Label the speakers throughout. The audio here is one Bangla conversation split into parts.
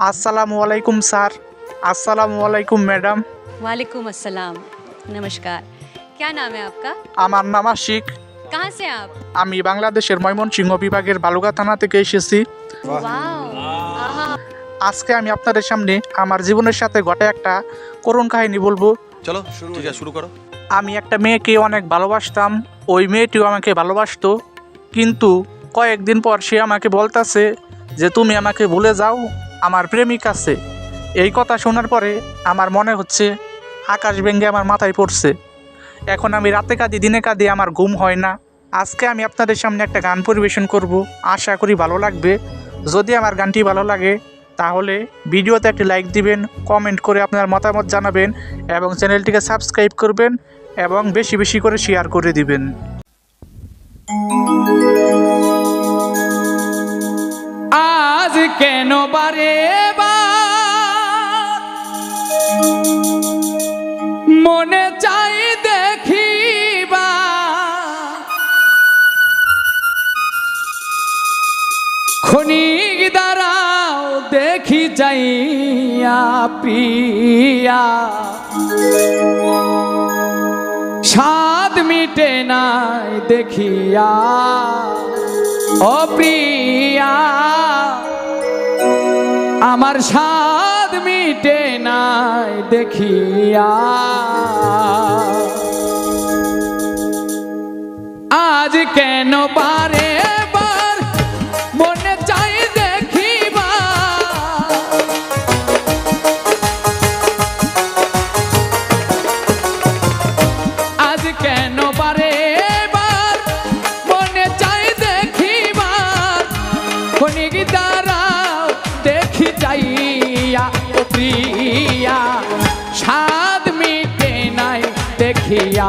Speaker 1: আসসালামু আলাইকুম স্যার আসসালামু আলাইকুম ম্যাডাম
Speaker 2: वालेकुम अस्सलाम नमस्कार क्या नाम है आपका
Speaker 1: আমার নাম আশিক
Speaker 2: कहाँ से हैं आप
Speaker 1: আমি বাংলাদেশের ময়মনসিংহ বিভাগের বালুগা থানা থেকে এসেছি
Speaker 2: वाओ आहा
Speaker 1: আজকে আমি আপনাদের সামনে আমার জীবনের সাথে ঘটে একটা করুণ কাহিনী বলবো
Speaker 3: চলো ঠিক আছে শুরু করো
Speaker 1: আমি একটা মেয়েকে অনেক ভালোবাসতাম ওই মেয়েটিও আমাকে ভালোবাসতো কিন্তু কয়েকদিন পর সে আমাকে বলতাছে যে তুমি আমাকে ভুলে যাও আমার প্রেমিক আছে। এই কথা শোনার পরে আমার মনে হচ্ছে আকাশ ভেঙ্গে আমার মাথায় পড়ছে। এখন আমি রাতে কাঁদি, দিনে কাঁদি আমার ঘুম হয় না। আজকে আমি আপনাদের সামনে একটা গান পরিবেশন করব। আশা করি ভালো লাগবে। যদি আমার গানটি ভালো লাগে, তাহলে ভিডিওতে একটি লাইক দিবেন, কমেন্ট করে আপনার মতামত জানাবেন এবং চ্যানেলটিকে সাবস্ক্রাইব করবেন এবং বেশি বেশি করে শেয়ার করে দিবেন।
Speaker 4: আজ কেন বারে মনে চাই দেখিবা। খনিক দাঁড়াও দেখি যাইয়া প্রিয়া স্বাদ মিটে নাই দেখিয়া। ও প্রিয়া আমার স্বাদ মিটে নাই দেখিয়া। আজ কেন বার দেখিয়া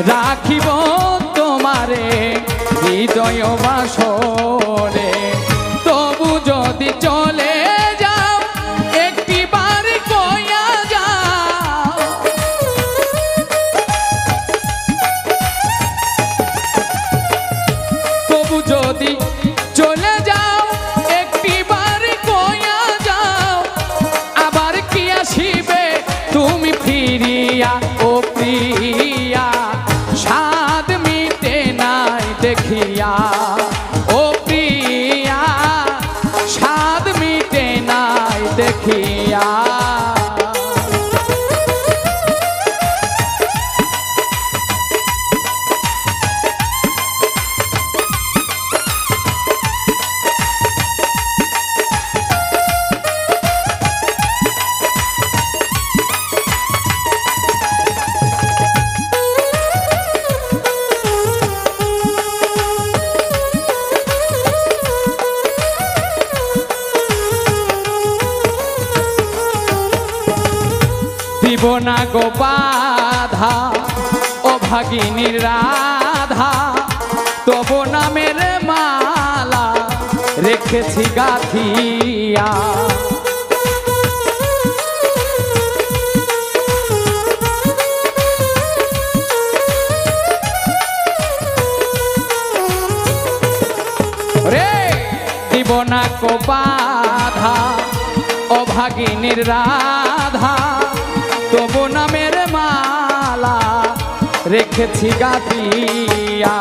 Speaker 4: রাখিব তোমারে হৃদয় বাসরে। না গো বাধা, ও ভাগিনীর রাধা, তব নামের মালা রেখেছি গাথিয়া। রে দিব না কো বাধা ভাগিনীর রাধা। নামের মালা রেখেছি গাতিয়া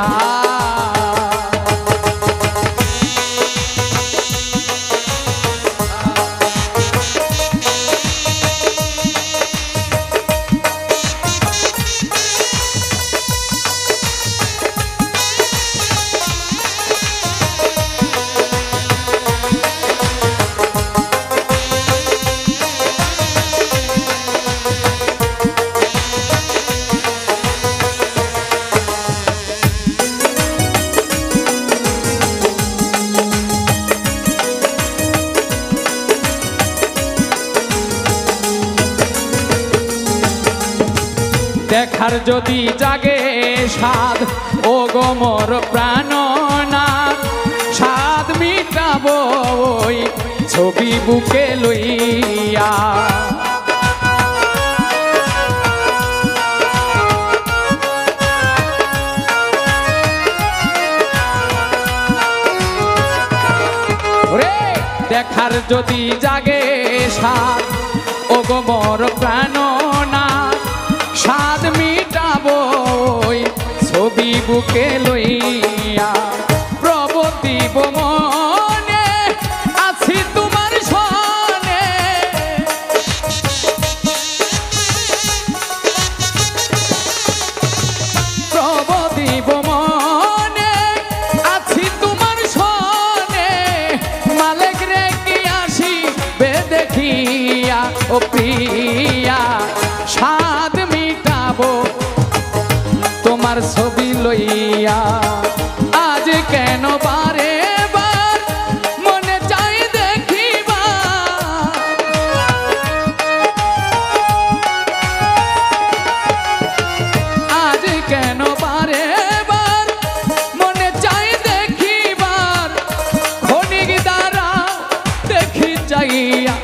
Speaker 4: দেখিয়া দেখার যদি জাগে স্বাদ, ও গোমর প্রাণনাথ স্বাদ মিটাবো ওই ছবি বুকে লইয়া। দেখার যদি জাগে স্বাদ, ও গোমর প্রাণনাথ স্বাদ বুকে লইয়া প্রবতিব মনে। লইয়া আজ কেন বার মনে চাই দেখিবা আজ কেন বার মনে চাই দেখিবার? ক্ষণিক দ্বারা দেখি চাইয়া